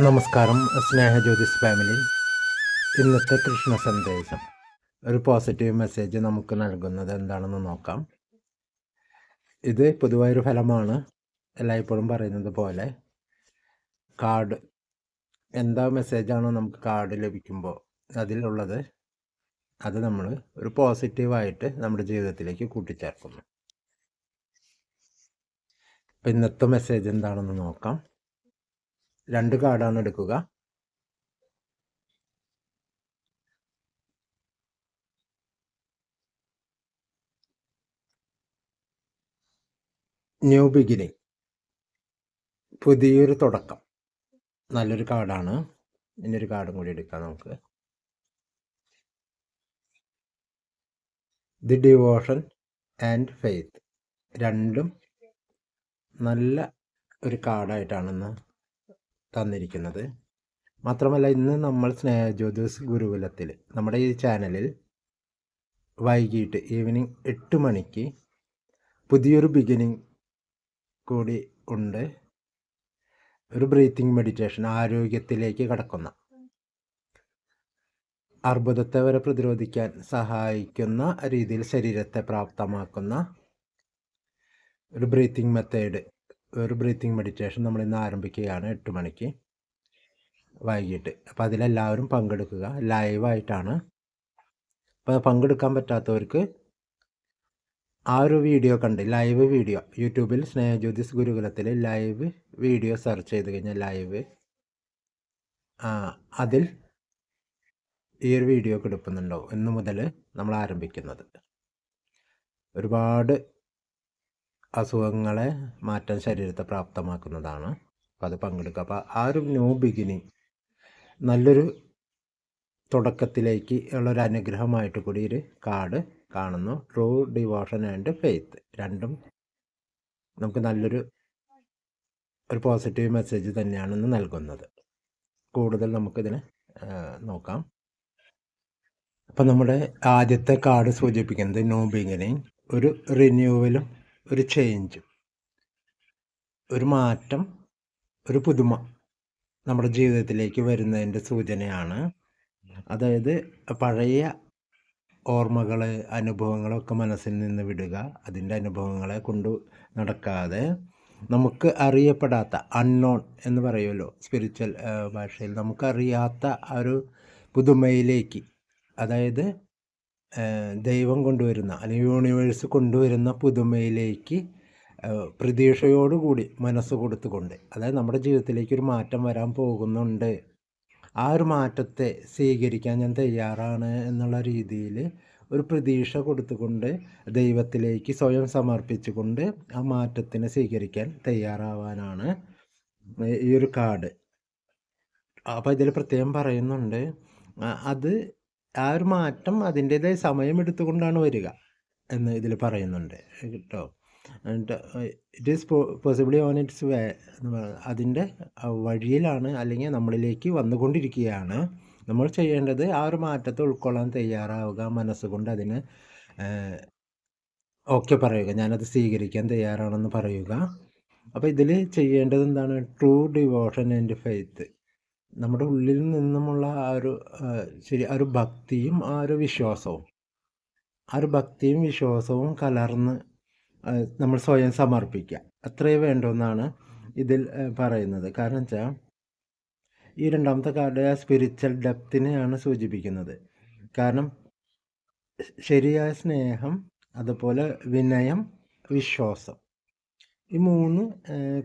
നമസ്കാരം സ്നേഹ ജ്യോതിസ് ഫാമിലി ഇന്നത്തെ കൃഷ്ണ സന്ദേശം. ഒരു പോസിറ്റീവ് മെസ്സേജ് നമുക്ക് നൽകുന്നത് എന്താണെന്ന് നോക്കാം. ഇത് പൊതുവായൊരു ഫലമാണ്. എല്ലായ്പ്പോഴും പറയുന്നത് പോലെ കാർഡ് എന്താ മെസ്സേജാണോ നമുക്ക് കാർഡ് ലഭിക്കുമ്പോൾ അതിലുള്ളത് അത് നമ്മൾ ഒരു പോസിറ്റീവായിട്ട് നമ്മുടെ ജീവിതത്തിലേക്ക് കൂട്ടിച്ചേർക്കുന്നു. ഇന്നത്തെ മെസ്സേജ് എന്താണെന്ന് നോക്കാം. രണ്ട് കാർഡാണ് എടുക്കുക. New beginning. പുതിയൊരു തുടക്കം. നല്ലൊരു കാർഡാണ്. ഇനിയൊരു കാർഡും കൂടി എടുക്കാം നമുക്ക്. The devotion and faith. രണ്ടും നല്ല ഒരു കാർഡായിട്ടാണെന്ന് തന്നിരിക്കുന്നത്. മാത്രമല്ല ഇന്ന് നമ്മൾ സ്നേഹജ്യോതിസ് ഗുരുകുലത്തിൽ നമ്മുടെ ഈ ചാനലിൽ വൈകിട്ട് ഈവനിങ് എട്ട് മണിക്ക് പുതിയൊരു ബിഗിനിങ് കൂടി ഉണ്ട്. ഒരു ബ്രീത്തിങ് മെഡിറ്റേഷൻ ആരോഗ്യത്തിലേക്ക് കടക്കുന്ന. അർബുദത്തെ വരെ പ്രതിരോധിക്കാൻ സഹായിക്കുന്ന രീതിയിൽ ശരീരത്തെ പ്രാപ്തമാക്കുന്ന ഒരു ബ്രീത്തിങ് മെത്തേഡ് ഒരു ബ്രീത്തിങ് മെഡിറ്റേഷൻ നമ്മൾ ഇന്ന് ആരംഭിക്കുകയാണ് എട്ട് മണിക്ക്. വൈകിട്ട്. അപ്പോൾ അതിലെല്ലാവരും പങ്കെടുക്കുക. ലൈവായിട്ടാണ് അപ്പോൾ പങ്കെടുക്കാൻ പറ്റാത്തവർക്ക് ആ ഒരു വീഡിയോ കണ്ട് ലൈവ് വീഡിയോ യൂട്യൂബിൽ സ്നേഹജ്യോതിസ് ഗുരുകുലത്തിൽ ലൈവ് വീഡിയോ സെർച്ച് ചെയ്ത് കഴിഞ്ഞാൽ ലൈവ് അതിൽ ഈ ഒരു വീഡിയോ കിടപ്പുന്നുണ്ടാവും ഇന്ന് മുതൽ നമ്മൾ ആരംഭിക്കുന്നത്. ഒരുപാട് അസുഖങ്ങളെ മാറ്റാൻ ശരീരത്തെ പ്രാപ്തമാക്കുന്നതാണ്. അപ്പോൾ അത് പങ്കെടുക്കുക. അപ്പോൾ ആ ഒരു ന്യൂ ബിഗിനിങ് നല്ലൊരു തുടക്കത്തിലേക്ക് ഉള്ളൊരു അനുഗ്രഹമായിട്ട് കൂടി ഒരു കാർഡ് കാണുന്നു. ട്രൂ ഡിവോഷൻ ആൻഡ് ഫെയ്ത്ത് രണ്ടും നമുക്ക് നല്ലൊരു ഒരു പോസിറ്റീവ് മെസ്സേജ് തന്നെയാണെന്ന് നൽകുന്നത്. കൂടുതൽ നമുക്കിതിനെ നോക്കാം. അപ്പം നമ്മുടെ ആദ്യത്തെ കാർഡ് സൂചിപ്പിക്കുന്നത് ന്യൂ ബിഗിനിങ് ഒരു റിന്യൂവലും ഒരു ചേഞ്ച് ഒരു മാറ്റം ഒരു പുതുമ നമ്മുടെ ജീവിതത്തിലേക്ക് വരുന്നതിന്റെ സൂചനയാണ്. അതായത് പഴയ ഓർമ്മകൾ അനുഭവങ്ങളൊക്കെ മനസ്സിൽ നിന്ന് വിടുക അതിന്റെ അനുഭവങ്ങളെ കൊണ്ടു നടക്കാതെ നമുക്ക് അറിയപ്പെടാത്ത അൺനോൺ എന്ന് പറയുമല്ലോ സ്പിരിച്വൽ ഭാഷയിൽ നമുക്കറിയാത്ത ആ ഒരു പുതുമയിലേക്ക്. അതായത് ദൈവം കൊണ്ടുവരുന്ന അല്ലെങ്കിൽ യൂണിവേഴ്സ് കൊണ്ടുവരുന്ന പുതുമയിലേക്ക് പ്രതീക്ഷയോടുകൂടി മനസ്സ് കൊടുത്തുകൊണ്ട് അതായത് നമ്മുടെ ജീവിതത്തിലേക്ക് ഒരു മാറ്റം വരാൻ പോകുന്നുണ്ട്. ആ ഒരു മാറ്റത്തെ സ്വീകരിക്കാൻ ഞാൻ തയ്യാറാണ് എന്നുള്ള രീതിയിൽ ഒരു പ്രതീക്ഷ കൊടുത്തുകൊണ്ട് ദൈവത്തിലേക്ക് സ്വയം സമർപ്പിച്ചുകൊണ്ട് ആ മാറ്റത്തിനെ സ്വീകരിക്കാൻ തയ്യാറാവാനാണ് ഈ ഒരു കാർഡ്. അപ്പോൾ ഇതിൽ പ്രത്യേകം പറയുന്നുണ്ട് അത് ആ ഒരു മാറ്റം അതിന്റേതായ സമയം എടുത്തുകൊണ്ടാണ് വരിക എന്ന് ഇതിൽ പറയുന്നുണ്ട്. കേട്ടോ? It is possibly on its way അതിന്റെ വഴിയിലാണ് അല്ലെങ്കിൽ നമ്മളിലേക്ക് വന്നുകൊണ്ടിരിക്കുകയാണ്. നമ്മൾ ചെയ്യേണ്ടത് ആ ഒരു മാറ്റത്തെ ഉൾക്കൊള്ളാൻ തയ്യാറാവുക മനസ്സുകൊണ്ട് അതിന് ഓക്കെ പറയുക. ഞാനത് സ്വീകരിക്കാൻ തയ്യാറാണെന്ന് പറയുക. അപ്പോൾ ഇതിൽ ചെയ്യേണ്ടത് എന്താണ്? ട്രൂ ഡിവോഷൻ ആൻഡ് ഫെയ്ത്ത് നമ്മുടെ ഉള്ളിൽ നിന്നുമുള്ള ആ ഒരു ശരി ആ ഒരു ഭക്തിയും ആ ഒരു വിശ്വാസവും. ആ ഒരു ഭക്തിയും വിശ്വാസവും കലർന്ന് നമ്മൾ സ്വയം സമർപ്പിക്കുക. അത്രയേ വേണ്ടെന്നാണ് ഇതിൽ പറയുന്നത്. കാരണം വെച്ചാൽ ഈ രണ്ടാമത്തെ കാർഡ് ആ സ്പിരിച്വൽ ഡെപ്തിനെയാണ് സൂചിപ്പിക്കുന്നത്. കാരണം ശരിയായ സ്നേഹം അതുപോലെ വിനയം വിശ്വാസം ഈ മൂന്ന്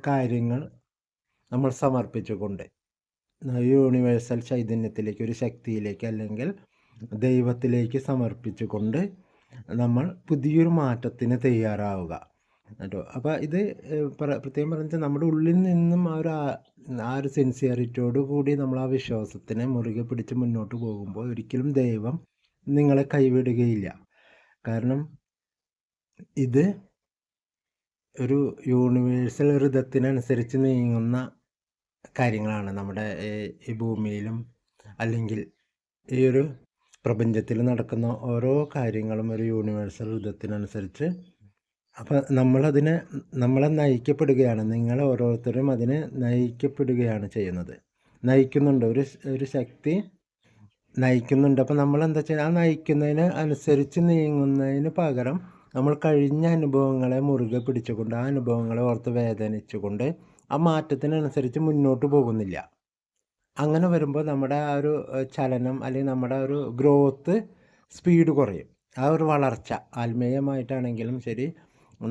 കാര്യങ്ങൾ നമ്മൾ സമർപ്പിച്ചുകൊണ്ട് യൂണിവേഴ്സൽ ചൈതന്യത്തിലേക്ക് ഒരു ശക്തിയിലേക്ക് അല്ലെങ്കിൽ ദൈവത്തിലേക്ക് സമർപ്പിച്ചുകൊണ്ട് നമ്മൾ പുതിയൊരു മാറ്റത്തിന് തയ്യാറാവുക. കേട്ടോ? അപ്പോൾ ഇത് പ്രത്യേകം പറഞ്ഞാൽ നമ്മുടെ ഉള്ളിൽ നിന്നും ആ ഒരു ആ ഒരു സിൻസിയറിറ്റിയോട് കൂടി നമ്മൾ ആ വിശ്വാസത്തിനെ മുറുകെ പിടിച്ച് മുന്നോട്ട് പോകുമ്പോൾ ഒരിക്കലും ദൈവം നിങ്ങളെ കൈവിടുകയില്ല. കാരണം ഇത് ഒരു യൂണിവേഴ്സൽ ഋതത്തിനനുസരിച്ച് നീങ്ങുന്ന കാര്യങ്ങളാണ് നമ്മുടെ ഈ ഭൂമിയിലും അല്ലെങ്കിൽ ഈ ഒരു പ്രപഞ്ചത്തിൽ നടക്കുന്ന ഓരോ കാര്യങ്ങളും ഒരു യൂണിവേഴ്സൽ യുദ്ധത്തിനനുസരിച്ച്. അപ്പോൾ നമ്മളതിനെ നമ്മളെ നയിക്കപ്പെടുകയാണ്. നിങ്ങൾ ഓരോരുത്തരും അതിനെ നയിക്കപ്പെടുകയാണ് ചെയ്യുന്നത്. നയിക്കുന്നുണ്ട്. ഒരു ഒരു ശക്തി നയിക്കുന്നുണ്ട്. അപ്പോൾ നമ്മൾ എന്താ വെച്ചാൽ ആ നയിക്കുന്നതിന് അനുസരിച്ച് നീങ്ങുന്നതിന് പകരം നമ്മൾ കഴിഞ്ഞ അനുഭവങ്ങളെ മുറുകെ പിടിച്ചുകൊണ്ട് ആ അനുഭവങ്ങളെ ഓർത്ത് വേദനിച്ചുകൊണ്ട് ആ മാറ്റത്തിനനുസരിച്ച് മുന്നോട്ട് പോകുന്നില്ല. അങ്ങനെ വരുമ്പോൾ നമ്മുടെ ആ ഒരു ചലനം അല്ലെങ്കിൽ നമ്മുടെ ഒരു ഗ്രോത്ത് സ്പീഡ് കുറയും. ആ ഒരു വളർച്ച ആത്മീയമായിട്ടാണെങ്കിലും ശരി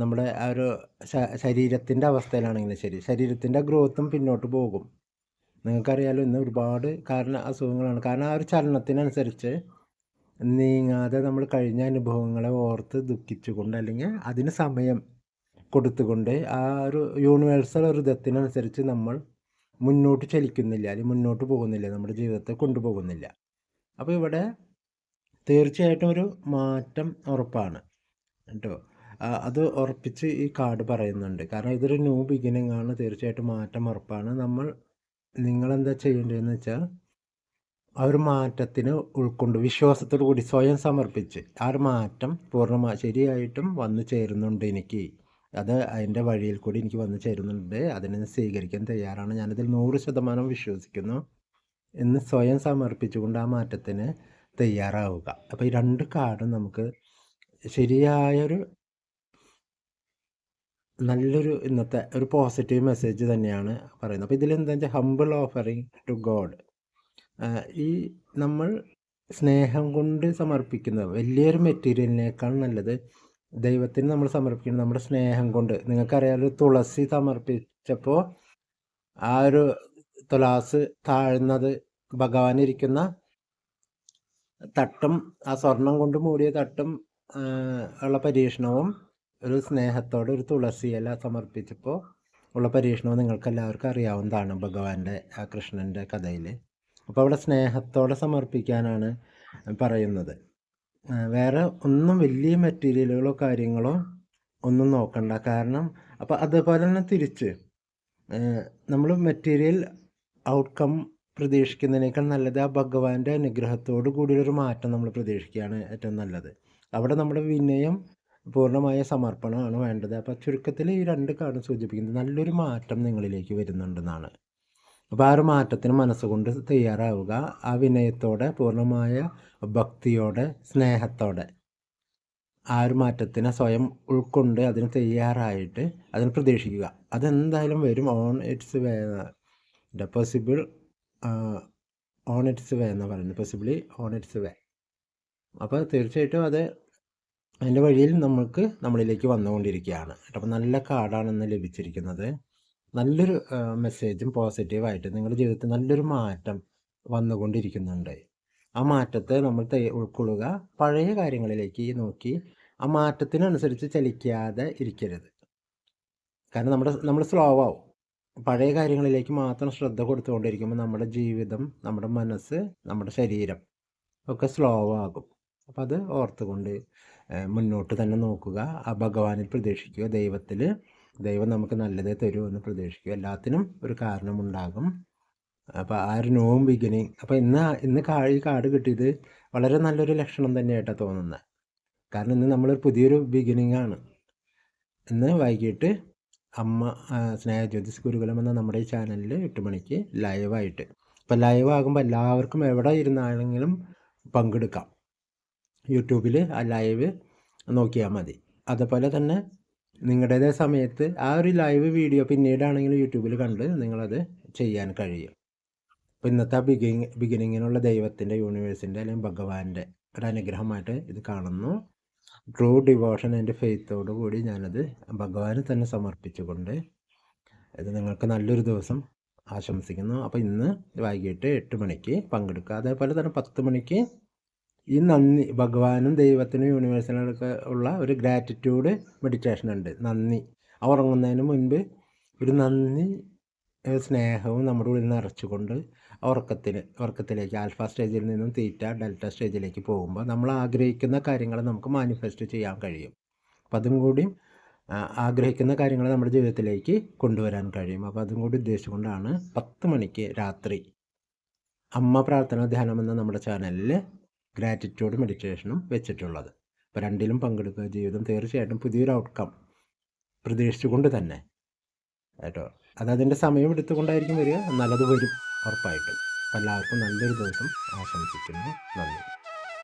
നമ്മുടെ ആ ഒരു ശരീരത്തിന്റെ അവസ്ഥയിലാണെങ്കിലും ശരി ശരീരത്തിന്റെ ഗ്രോത്തും പിന്നോട്ട് പോകും. നിങ്ങൾക്കറിയാലോ ഇന്ന് ഒരുപാട് കാരണ അസുഖങ്ങളാണ്. കാരണം ആ ഒരു ചലനത്തിനനുസരിച്ച് നീങ്ങാതെ നമ്മൾ കഴിഞ്ഞ അനുഭവങ്ങളെ ഓർത്ത് ദുഃഖിച്ചുകൊണ്ട് അല്ലെങ്കിൽ അതിന് സമയം കൊടുത്തുകൊണ്ട് ആ ഒരു യൂണിവേഴ്സൽ ഹൃദയത്തിനനുസരിച്ച് നമ്മൾ മുന്നോട്ട് ചലിക്കുന്നില്ല അല്ലെങ്കിൽ മുന്നോട്ട് പോകുന്നില്ല നമ്മുടെ ജീവിതത്തെ കൊണ്ടുപോകുന്നില്ല. അപ്പോൾ ഇവിടെ തീർച്ചയായിട്ടും ഒരു മാറ്റം ഉറപ്പാണ് കേട്ടോ. അത് ഉറപ്പിച്ച് ഈ കാർഡ് പറയുന്നുണ്ട്. കാരണം ഇതൊരു ന്യൂ ബിഗിനിങ് ആണ്. തീർച്ചയായിട്ടും മാറ്റം ഉറപ്പാണ്. നമ്മൾ നിങ്ങളെന്താ ചെയ്യേണ്ടതെന്ന് വെച്ചാൽ ആ ഒരു മാറ്റത്തിന് ഉൾക്കൊണ്ട് വിശ്വാസത്തോടു കൂടി സ്വയം സമർപ്പിച്ച് ആ ഒരു മാറ്റം പൂർണമായി ശരിയായിട്ടും വന്നു ചേരുന്നുണ്ട് എനിക്ക്. അത് അതിന്റെ വഴിയിൽ കൂടി എനിക്ക് വന്നു ചേരുന്നുണ്ട്. അതിനെ സ്വീകരിക്കാൻ തയ്യാറാണ്. ഞാനതിൽ നൂറ് ശതമാനം വിശ്വസിക്കുന്നു. എന്ന് സ്വയം സമർപ്പിച്ചുകൊണ്ട് ആ മാറ്റത്തിന് തയ്യാറാവുക. അപ്പോൾ ഈ രണ്ട് കാർഡും നമുക്ക് ശരിയായൊരു നല്ലൊരു ഇന്നത്തെ ഒരു പോസിറ്റീവ് മെസ്സേജ് തന്നെയാണ് പറയുന്നത്. അപ്പോൾ ഇതിലെന്താ വെച്ചാൽ ഹമ്പിൾ ഓഫറിങ് ടു ഗോഡ് ഈ നമ്മൾ സ്നേഹം കൊണ്ട് സമർപ്പിക്കുന്നത് വലിയൊരു മെറ്റീരിയലിനേക്കാൾ നല്ലത് ദൈവത്തിന് നമ്മൾ സമർപ്പിക്കണം. നമ്മുടെ സ്നേഹം കൊണ്ട്. നിങ്ങൾക്കറിയാലോ തുളസി സമർപ്പിച്ചപ്പോൾ ആ ഒരു തുലാസ് താഴ്ന്നത് ഭഗവാൻ ഇരിക്കുന്ന തട്ടും ആ സ്വർണം കൊണ്ട് മൂടിയ തട്ടും ഉള്ള പരീക്ഷണവും ഒരു സ്നേഹത്തോടെ ഒരു തുളസി ഇല സമർപ്പിച്ചപ്പോൾ ഉള്ള പരീക്ഷണവും നിങ്ങൾക്ക് എല്ലാവർക്കും അറിയാവുന്നതാണ് ഭഗവാന്റെ ആ കൃഷ്ണന്റെ കഥയിൽ അപ്പോൾ അവിടെ സ്നേഹത്തോടെ സമർപ്പിക്കാനാണ് പറയുന്നത്. വേറെ ഒന്നും വലിയ മെറ്റീരിയലുകളോ കാര്യങ്ങളോ ഒന്നും നോക്കണ്ട. കാരണം അപ്പോൾ അതേപോലെ തന്നെ തിരിച്ച് നമ്മൾ മെറ്റീരിയൽ ഔട്ട്കം പ്രതീക്ഷിക്കുന്നതിനേക്കാൾ നല്ലത് ആ ഭഗവാന്റെ അനുഗ്രഹത്തോടു കൂടിയൊരു മാറ്റം നമ്മൾ പ്രതീക്ഷിക്കുകയാണ് ഏറ്റവും നല്ലത്. അവിടെ നമ്മുടെ വിനയം പൂർണമായ സമർപ്പണമാണ് വേണ്ടത്. അപ്പോൾ ചുരുക്കത്തിൽ ഈ രണ്ട് കാർഡും സൂചിപ്പിക്കുന്നത് നല്ലൊരു മാറ്റം നിങ്ങളിലേക്ക് വരുന്നുണ്ടെന്നാണ്. അപ്പോൾ ആ ഒരു മാറ്റത്തിന് മനസ്സുകൊണ്ട് തയ്യാറാവുക. ആ വിനയത്തോടെ പൂർണമായ ഭക്തിയോടെ സ്നേഹത്തോടെ ആ ഒരു മാറ്റത്തിനെ സ്വയം ഉൾക്കൊണ്ട് അതിന് തയ്യാറായിട്ട് അതിന് പ്രതീക്ഷിക്കുക. അതെന്തായാലും വരും. On its way possible on its way എന്ന് പറയുന്നത്. പോസിബിളി ഓൺ ഇറ്റ്സ് വേ അപ്പോൾ തീർച്ചയായിട്ടും അത് അതിന്റെ വഴിയിൽ നമ്മൾക്ക് നമ്മളിലേക്ക് വന്നുകൊണ്ടിരിക്കുകയാണ്. അപ്പോൾ നല്ല കാർഡാണ് ലഭിച്ചിരിക്കുന്നത്. നല്ലൊരു മെസ്സേജും പോസിറ്റീവായിട്ട് നിങ്ങളുടെ ജീവിതത്തിൽ നല്ലൊരു മാറ്റം വന്നുകൊണ്ടിരിക്കുന്നുണ്ട്. ആ മാറ്റത്തെ നമ്മൾ ഉൾക്കൊള്ളുക. പഴയ കാര്യങ്ങളിലേക്ക് നോക്കി ആ മാറ്റത്തിനനുസരിച്ച് ചലിക്കാതെ ഇരിക്കരുത്. കാരണം നമ്മുടെ നമ്മൾ സ്ലോ ആവും. പഴയ കാര്യങ്ങളിലേക്ക് മാത്രം ശ്രദ്ധ കൊടുത്തുകൊണ്ടിരിക്കുമ്പോൾ നമ്മുടെ ജീവിതം നമ്മുടെ മനസ്സ് നമ്മുടെ ശരീരം ഒക്കെ സ്ലോ ആകും. അപ്പം അത് ഓർത്തുകൊണ്ട് മുന്നോട്ട് തന്നെ നോക്കുക. ആ ഭഗവാനിൽ പ്രതീക്ഷിക്കുക ദൈവത്തിൽ ദൈവം നമുക്ക് നല്ലതേ തരുമെന്ന് പ്രതീക്ഷിക്കും എല്ലാത്തിനും ഒരു കാരണമുണ്ടാകും. അപ്പോൾ ആ ഒരു നോവും ബിഗിനിങ് അപ്പോൾ ഇന്ന് ഇന്ന് കാ ഈ കാർഡ് കിട്ടിയത് വളരെ നല്ലൊരു ലക്ഷണം തന്നെയായിട്ടാണ് തോന്നുന്നത് കാരണം ഇന്ന് നമ്മളൊരു പുതിയൊരു ബിഗിനിങ് ആണ്. ഇന്ന് വൈകിട്ട് അമ്മ സ്നേഹ സ്നേഹജ്യോതിസ് ഗുരുകുലം എന്ന നമ്മുടെ ഈ ചാനലിൽ എട്ട് മണിക്ക് ലൈവായിട്ട് അപ്പോൾ ലൈവ് ആകുമ്പോൾ എല്ലാവർക്കും എവിടെ ഇരുന്നാണെങ്കിലും പങ്കെടുക്കാം. യൂട്യൂബിൽ ആ ലൈവ് നോക്കിയാൽ മതി. അതുപോലെ തന്നെ നിങ്ങളുടേതേ സമയത്ത് ആ ഒരു ലൈവ് വീഡിയോ പിന്നീടാണെങ്കിലും യൂട്യൂബിൽ കണ്ട് നിങ്ങളത് ചെയ്യാൻ കഴിയും. അപ്പോൾ ഇന്നത്തെ ബിഗിങ് ബിഗിനിങ്ങിനുള്ള ദൈവത്തിന്റെ യൂണിവേഴ്സിന്റെ അല്ലെങ്കിൽ ഭഗവാന്റെ ഒരു അനുഗ്രഹമായിട്ട് ഇത് കാണുന്നു. ട്രൂ ഡിവോഷൻ എന്റെ ഫെയ്ത്തോടു കൂടി ഞാനത് ഭഗവാന് തന്നെ സമർപ്പിച്ചുകൊണ്ട് ഇത് നിങ്ങൾക്ക് നല്ലൊരു ദിവസം ആശംസിക്കുന്നു. അപ്പോൾ ഇന്ന് വൈകിട്ട് എട്ട് മണിക്ക് പങ്കെടുക്കുക. അതേപോലെ തന്നെ പത്ത് മണിക്ക് ഈ നന്ദി ഭഗവാനും ദൈവത്തിനും യൂണിവേഴ്സിനൊക്കെ ഉള്ള ഒരു ഗ്രാറ്റിറ്റ്യൂഡ് മെഡിറ്റേഷൻ ഉണ്ട്. നന്ദി. ഉറങ്ങുന്നതിന് മുൻപ് ഒരു നന്ദി സ്നേഹവും നമ്മുടെ ഉള്ളിൽ നിറച്ചുകൊണ്ട് ഉറക്കത്തിൽ ഉറക്കത്തിലേക്ക് ആൽഫ സ്റ്റേജിൽ നിന്നും തീറ്റ ഡെൽറ്റ സ്റ്റേജിലേക്ക് പോകുമ്പോൾ നമ്മൾ ആഗ്രഹിക്കുന്ന കാര്യങ്ങൾ നമുക്ക് മാനിഫെസ്റ്റ് ചെയ്യാൻ കഴിയും. അപ്പം അതും കൂടി ആഗ്രഹിക്കുന്ന കാര്യങ്ങൾ നമ്മുടെ ജീവിതത്തിലേക്ക് കൊണ്ടുവരാൻ കഴിയും. അപ്പോൾ അതും കൂടി ഉദ്ദേശിച്ചുകൊണ്ടാണ് പത്ത് മണിക്ക് രാത്രി അമ്മ പ്രാർത്ഥന ധ്യാനം എന്ന നമ്മുടെ ചാനലിൽ ഗ്രാറ്റിറ്റ്യൂഡ് മെഡിറ്റേഷനും വെച്ചിട്ടുള്ളത്. അപ്പോൾ രണ്ടിലും പങ്കെടുക്കുക ജീവിതം തീർച്ചയായിട്ടും പുതിയൊരു ഔട്ട്കം പ്രതീക്ഷിച്ചുകൊണ്ട് തന്നെ. കേട്ടോ? അതതിന്റെ സമയം എടുത്തുകൊണ്ടായിരിക്കും വരിക. നല്ലത് വരും. ഉറപ്പായിട്ടും. എല്ലാവർക്കും നല്ലൊരു ദിവസം ആശംസിക്കുന്നു. നന്ദി.